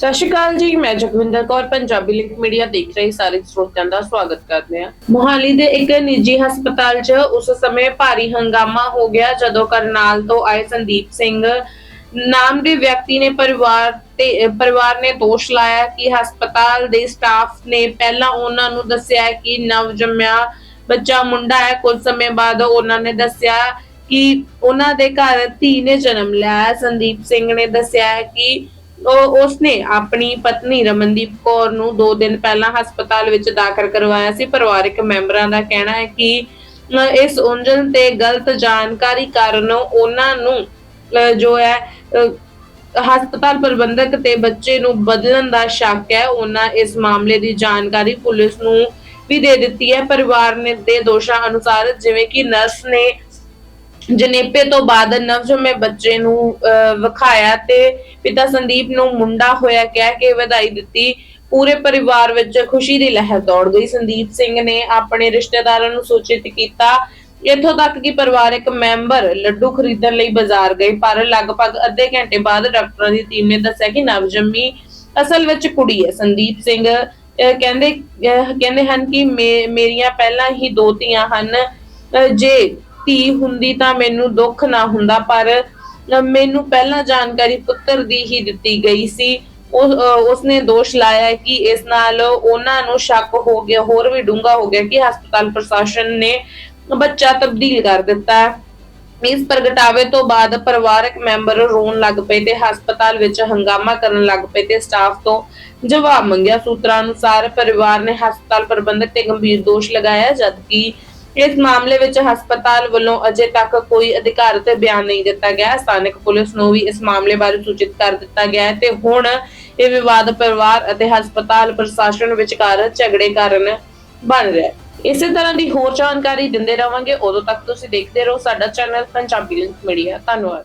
ਸਤਿ ਸ਼੍ਰੀ ਅਕਾਲ ਜੀ, ਮੈਂ Jagwinder Kaur, Punjabi link media ਦੇਖ ਰਹੇ ਸਾਰੇ ਸਰੋਤਿਆਂ ਦਾ ਸਵਾਗਤ ਕਰਦੇ ਹਾਂ। ਮੋਹਾਲੀ ਦੇ ਇੱਕ ਨਿੱਜੀ ਹਸਪਤਾਲ 'ਚ ਉਸ ਸਮੇਂ ਭਾਰੀ ਹੰਗਾਮਾ ਹੋ ਗਿਆ ਜਦੋਂ ਕਰਨਾਲ ਤੋਂ ਆਏ ਸੰਦੀਪ ਸਿੰਘ। ਨਾਮ ਦੇ ਵਿਅਕਤੀ ਨੇ ਪਰਿਵਾਰ ਤੇ, ਪਰਿਵਾਰ ਨੇ ਦੋਸ਼ ਲਾਇਆ ਕਿ ਹਸਪਤਾਲ ਦੇ ਸਟਾਫ ਨੇ ਪਹਿਲਾਂ ਉਹਨਾਂ ਨੂੰ ਦੱਸਿਆ ਕਿ ਨਵ ਜੰਮਿਆ ਬੱਚਾ ਮੁੰਡਾ ਹੈ। ਕੁਝ ਸਮੇਂ ਬਾਅਦ ਉਹਨਾਂ ਨੇ ਦੱਸਿਆ ਕਿ ਉਹਨਾਂ ਦੇ ਘਰ ਧੀ ਨੇ ਜਨਮ ਲਿਆ ਸੰਦੀਪ ਸਿੰਘ ਨੇ ਦੱਸਿਆ ਹੈ ਕਿ ਉਸਨੇ ਆਪਣੀ ਪਤਨੀ ਰਮਨਦੀਪ ਕੌਰ ਨੂੰ 2 ਦਿਨ ਪਹਿਲਾਂ ਹਸਪਤਾਲ ਵਿੱਚ ਦਾਖਲ ਕਰਵਾਇਆ ਸੀ। ਪਰਿਵਾਰਕ ਮੈਂਬਰਾਂ ਦਾ ਕਹਿਣਾ ਹੈ ਕਿ ਇਸ ਉਲਝਣ ਤੇ ਗਲਤ ਜਾਣਕਾਰੀ ਕਾਰਨ ਉਹਨਾਂ ਨੂੰ ਜੋ ਹੈ ਹਸਪਤਾਲ ਪ੍ਰਬੰਧਕ ਤੇ ਬੱਚੇ ਨੂੰ ਬਦਲਣ ਦਾ ਸ਼ੱਕ ਹੈ। ਉਹਨਾਂ ਇਸ ਮਾਮਲੇ ਦੀ ਜਾਣਕਾਰੀ ਪੁਲਿਸ ਨੂੰ ਵੀ ਦੇ ਦਿੱਤੀ ਹੈ। ਪਰਿਵਾਰ ਨੇ ਦੇ ਦੋਸ਼ਾਂ ਅਨੁਸਾਰ ਜਿਵੇਂ ਕਿ ਨਰਸ ਨੇ ਜਨੇਪੇ ਤੋਂ ਬਾਅਦ ਨਵਜੰਮੇ ਬੱਚੇ ਨੂੰ ਵਿਖਾਇਆ ਤੇ ਪਿਤਾ ਸੰਦੀਪ ਨੂੰ ਮੁੰਡਾ ਹੋਇਆ ਕਹਿ ਕੇ ਵਧਾਈ ਦਿੱਤੀ। ਪੂਰੇ ਪਰਿਵਾਰ ਵਿੱਚ ਖੁਸ਼ੀ ਦੀ ਲਹਿਰ ਦੌੜ ਗਈ। ਸੰਦੀਪ ਸਿੰਘ ਨੇ ਆਪਣੇ ਰਿਸ਼ਤੇਦਾਰਾਂ ਨੂੰ ਸੂਚਿਤ ਕੀਤਾ ਇੱਥੋਂ ਤੱਕ ਕਿ ਪਰਿਵਾਰਕ ਮੈਂਬਰ ਲੱਡੂ ਖਰੀਦਣ ਲਈ ਬਾਜ਼ਾਰ ਗਏ ਪਰ ਲਗਭਗ ਅੱਧੇ ਘੰਟੇ ਬਾਅਦ ਡਾਕਟਰਾਂ ਦੀ ਟੀਮ ਨੇ ਦੱਸਿਆ ਕਿ ਨਵਜੰਮੀ ਅਸਲ ਵਿੱਚ ਕੁੜੀ ਹੈ। ਸੰਦੀਪ ਸਿੰਘ ਕਹਿੰਦੇ ਅਹ, ਕਹਿੰਦੇ ਹਨ ਕਿ ਮੇ- ਮੇਰੀਆਂ ਪਹਿਲਾਂ ਹੀ ਦੋ ਧੀਆਂ ਹਨ। ਜੇ ਧੀ ਹੁੰਦੀ ਤਾਂ ਮੈਨੂੰ ਦੁੱਖ ਨਾ ਹੁੰਦਾ, ਪਰ ਮੈਨੂੰ ਪਹਿਲਾਂ ਜਾਣਕਾਰੀ ਪੁੱਤਰ ਦੀ ਹੀ ਦਿੱਤੀ ਗਈ ਸੀ। ਉਸਨੇ ਦੋਸ਼ ਲਾਇਆ ਕਿ ਇਸ ਨਾਲ ਉਹਨਾਂ ਨੂੰ ਸ਼ੱਕ ਹੋ ਗਿਆ, ਹੋਰ ਵੀ ਡੂੰਘਾ ਹੋ ਗਿਆ ਕਿ ਹਸਪਤਾਲ ਪ੍ਰਸ਼ਾਸਨ ਨੇ ਬੱਚਾ ਤਬਦੀਲ ਕਰ ਦਿੱਤਾ। ਇਸ ਪ੍ਰਗਟਾਵੇ ਤੋਂ ਬਾਅਦ ਪਰਿਵਾਰਕ ਮੈਂਬਰ ਰੋਣ ਲੱਗ ਪਏ ਤੇ ਹਸਪਤਾਲ ਵਿੱਚ ਹੰਗਾਮਾ ਕਰਨ ਲੱਗ ਪਏ ਤੇ ਸਟਾਫ ਤੋਂ ਜਵਾਬ ਮੰਗਿਆ। ਸੂਤਰਾਂ ਅਨੁਸਾਰ ਪਰਿਵਾਰ ਨੇ ਹਸਪਤਾਲ ਪ੍ਰਬੰਧਕ ਤੇ ਗੰਭੀਰ ਦੋਸ਼ ਲਗਾਇਆ, ਜਦਕਿ ਇਸ ਮਾਮਲੇ ਵਿੱਚ ਹਸਪਤਾਲ ਵੱਲੋਂ ਅਜੇ ਤੱਕ ਕੋਈ ਅਧਿਕਾਰਤ ਬਿਆਨ ਨਹੀਂ ਦਿੱਤਾ ਗਿਆ। ਸਥਾਨਕ ਪੁਲਿਸ ਨੂੰ ਵੀ ਇਸ ਮਾਮਲੇ ਬਾਰੇ ਸੂਚਿਤ ਕਰ ਦਿੱਤਾ ਗਿਆ ਹੈ ਤੇ ਹੁਣ ਇਹ ਵਿਵਾਦ ਪਰਿਵਾਰ ਅਤੇ ਹਸਪਤਾਲ ਪ੍ਰਸ਼ਾਸਨ ਵਿਚਕਾਰ ਝਗੜੇ ਕਾਰਨ ਬਣ ਰਿਹਾ ਹੈ। ਇਸੇ ਤਰ੍ਹਾਂ ਦੀ ਹੋਰ ਜਾਣਕਾਰੀ ਦਿੰਦੇ ਰਵਾਂਗੇ। ਉਦੋਂ ਤੱਕ ਤੁਸੀਂ ਦੇਖਦੇ ਰਹੋ ਸਾਡਾ ਚੈਨਲ ਪੰਜਾਬੀ ਲਿੰਕ ਮੀਡੀਆ। ਧੰਨਵਾਦ।